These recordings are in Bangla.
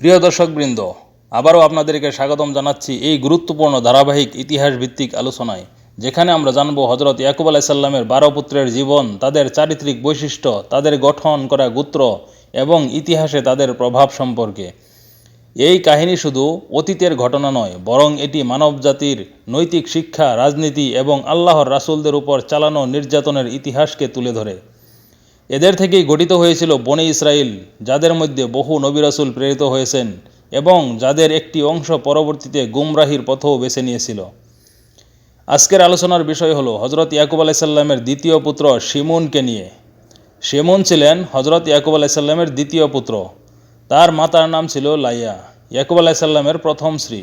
প্রিয় দর্শকবৃন্দ, আবারও আপনাদেরকে স্বাগতম জানাচ্ছি এই গুরুত্বপূর্ণ ধারাবাহিক ইতিহাস ভিত্তিক আলোচনায়, যেখানে আমরা জানব হজরত ইয়াকুব আলাইসাল্লামের বারো পুত্রের জীবন, তাদের চারিত্রিক বৈশিষ্ট্য, তাদের গঠন করা গোত্র এবং ইতিহাসে তাদের প্রভাব সম্পর্কে। এই কাহিনী শুধু অতীতের ঘটনা নয়, বরং এটি মানবজাতির নৈতিক শিক্ষা, রাজনীতি এবং আল্লাহর রাসুলদের উপর চালানো নির্যাতনের ইতিহাসকে তুলে ধরে। এদের থেকেই গঠিত হয়েছিল বনে ইসরাইল, যাদের মধ্যে বহু নবী রাসূল প্রেরিত হয়েছেন এবং যাদের একটি অংশ পরবর্তীতে গুমরাহির পথও বেছে নিয়েছিল। আজকের আলোচনার বিষয় হলো হজরত ইয়াকুব আলাইসাল্লামের দ্বিতীয় পুত্র শিমুনকে নিয়ে। শিমুন ছিলেন হজরত ইয়াকুব আলাইসাল্লামের দ্বিতীয় পুত্র। তার মাতার নাম ছিল লাইয়া, ইয়াকুব আলাইসাল্লামের প্রথম স্ত্রী।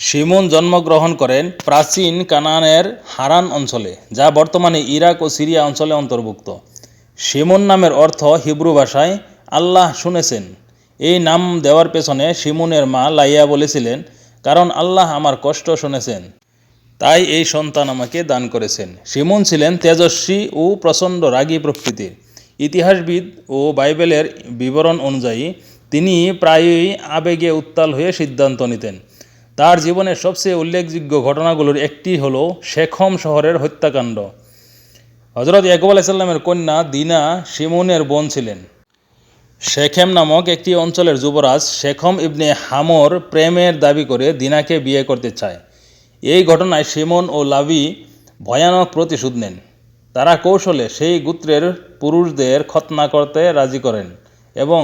শিমুন জন্মগ্রহণ করেন প্রাচীন কানানের হারান অঞ্চলে, যা বর্তমানে ইরাক ও সিরিয়া অঞ্চলে অন্তর্ভুক্ত। শিমুন নামের অর্থ হিব্রু ভাষায় আল্লাহ শুনেছেন। এই নাম দেওয়ার পেছনে শিমুনের মা লাইয়া বলেছিলেন, কারণ আল্লাহ আমার কষ্ট শুনেছেন, তাই এই সন্তান আমাকে দান করেছেন। শিমুন ছিলেন তেজস্বী ও প্রচণ্ড রাগী প্রকৃতির। ইতিহাসবিদ ও বাইবেলের বিবরণ অনুযায়ী তিনি প্রায়ই আবেগে উত্তাল হয়ে সিদ্ধান্ত নিতেন। তার জীবনের সবচেয়ে উল্লেখযোগ্য ঘটনাগুলোর একটি হলো শেখম শহরের হত্যাকাণ্ড। হজরত ইয়াকুব আলাইসাল্লামের কন্যা দিনা শিমুনের বোন ছিলেন। শেখেম নামক একটি অঞ্চলের যুবরাজ শেখম ইবনে হামর প্রেমের দাবি করে দিনাকে বিয়ে করতে চায়। এই ঘটনায় শিমন ও লাভি ভয়ানক প্রতিশোধ নেন। তারা কৌশলে সেই গোত্রের পুরুষদের খতনা করতে রাজি করেন এবং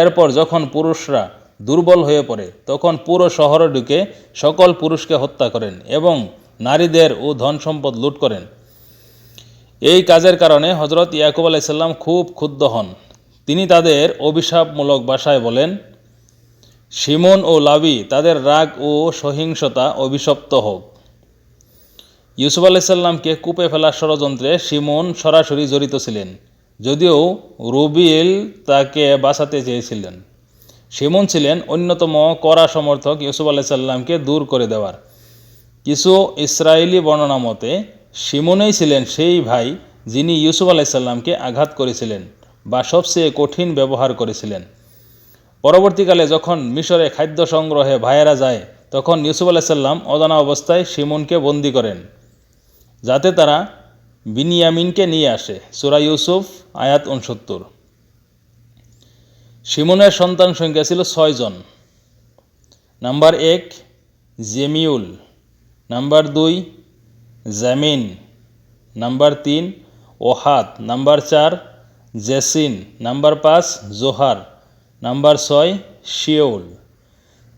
এরপর যখন পুরুষরা দুর্বল হয়ে পড়ে, তখন পুরো শহরে ঢুকে সকল পুরুষকে হত্যা করেন এবং নারীদের ও ধন সম্পদ লুট করেন। এই কাজের কারণে হজরত ইয়াকুব আলাইসাল্লাম খুব ক্ষুব্ধ হন। তিনি তাদের অভিশাপমূলক ভাষায় বলেন, শিমন ও লাভি তাদের রাগ ও সহিংসতা অভিশপ্ত হোক। ইউসুফ আলাইসাল্লামকে কূপে ফেলার ষড়যন্ত্রে শিমন সরাসরি জড়িত ছিলেন, যদিও রুবিল তাকে বাঁচাতে চেয়েছিলেন। শিমন ছিলেন অন্যতম কড়া সমর্থক ইউসুফ আলাইসাল্লামকে দূর করে দেওয়ার। কিছু ইসরায়েলি বর্ণনা মতে শিমনেই ছিলেন সেই ভাই যিনি ইউসুফ আলাইসাল্লামকে আঘাত করেছিলেন বা সবচেয়ে কঠিন ব্যবহার করেছিলেন। পরবর্তীকালে যখন মিশরে খাদ্য সংগ্রহে ভাইয়েরা যায়, তখন ইউসুফ আলাইসাল্লাম অজানা অবস্থায় শিমুনকে বন্দি করেন, যাতে তারা বিনিয়ামিনকে নিয়ে আসে। সুরা ইউসুফ, আয়াত উনসত্তর শিমুনের সন্তান সংখ্যা ছিল ছয়জন নাম্বার এক, জেমিউল। নাম্বার দুই জামিন। নাম্বার তিন ওহাত নাম্বার চার, জেসিন। নাম্বার পাঁচ, জোহার। নাম্বার ছয়, শিওল।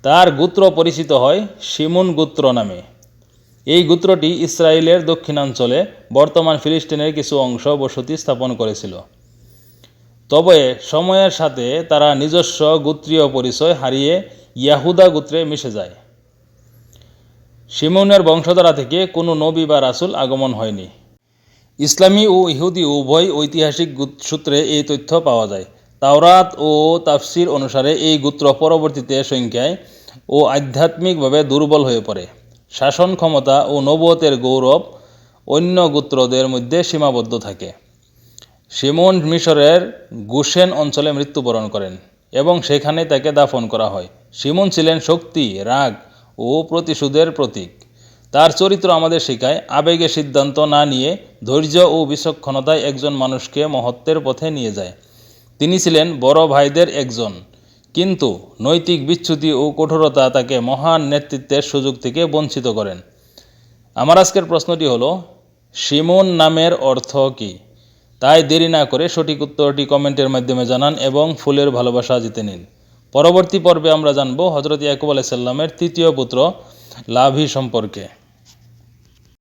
তার গোত্র পরিচিত হয় শিমুন গোত্র নামে। এই গোত্রটি ইসরায়েলের দক্ষিণাঞ্চলে বর্তমান ফিলিস্তিনের কিছু অংশ বসতি স্থাপন করেছিল। তবে সময়ের সাথে তারা নিজস্ব গোত্রীয় পরিচয় হারিয়ে ইয়াহুদা গোত্রে মিশে যায়। শিমুনের বংশধারা থেকে কোনো নবী বা রাসূল আগমন হয়নি। ইসলামী ও ইহুদি উভয় ঐতিহাসিক সূত্রে এই তথ্য পাওয়া যায়। তাওরাত ও তাফসির অনুসারে এই গোত্র পরবর্তীতে সংখ্যায় ও আধ্যাত্মিকভাবে দুর্বল হয়ে পড়ে। শাসন ক্ষমতা ও নবতের গৌরব অন্য গোত্রদের মধ্যে সীমাবদ্ধ থাকে। শিমন মিশরের গুশেন অঞ্চলে মৃত্যুবরণ করেন এবং সেখানে তাকে দাফন করা হয়। শিমন ছিলেন শক্তি, রাগ ও প্রতিশোধের প্রতীক। তার চরিত্র আমাদের শেখায়, আবেগে সিদ্ধান্ত না নিয়ে ধৈর্য ও বিচক্ষণতায় একজন মানুষকে মহত্বের পথে নিয়ে যায়। তিনি ছিলেন বড় ভাইদের একজন, কিন্তু নৈতিক বিচ্যুতি ও কঠোরতা তাকে মহান নেতৃত্বের সুযোগ থেকে বঞ্চিত করেন। আমার আজকের প্রশ্নটি হলো, শিমুন নামের অর্থ কী? তাই দেরি না করে সঠিক উত্তরটি কমেন্টের মাধ্যমে জানান এবং ফুলের ভালোবাসা জিতে নিন। পরবর্তী পর্বে আমরা জানব হজরত ইয়াকুব আলাইসাল্লামের তৃতীয় পুত্র লাভি সম্পর্কে।